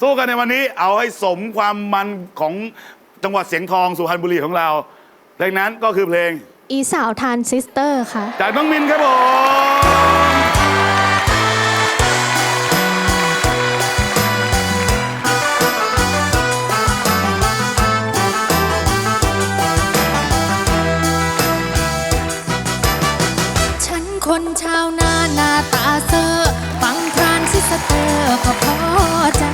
สู้กันในวันนี้เอาให้สมความมันของจังหวัดเสียงทองสุพรรณบุรีของเรา เพลงนั้นก็คือเพลง อีสาวทานซิสเตอร์ค่ะ จากน้องมินครับผมฉันคนชาวนาหน้าตาเซอ พิสเตอร์ก็พอใจ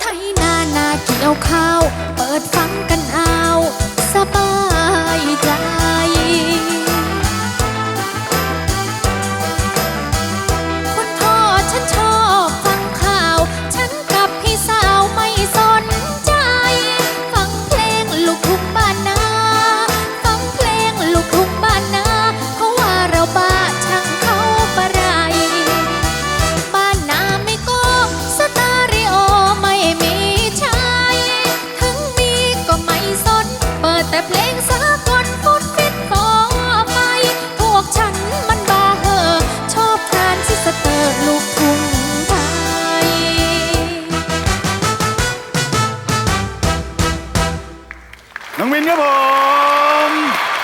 ไทยนานาเกี่ยวข้าว เปิดฟังกันเอา สบายใจ Benjamin Jabon!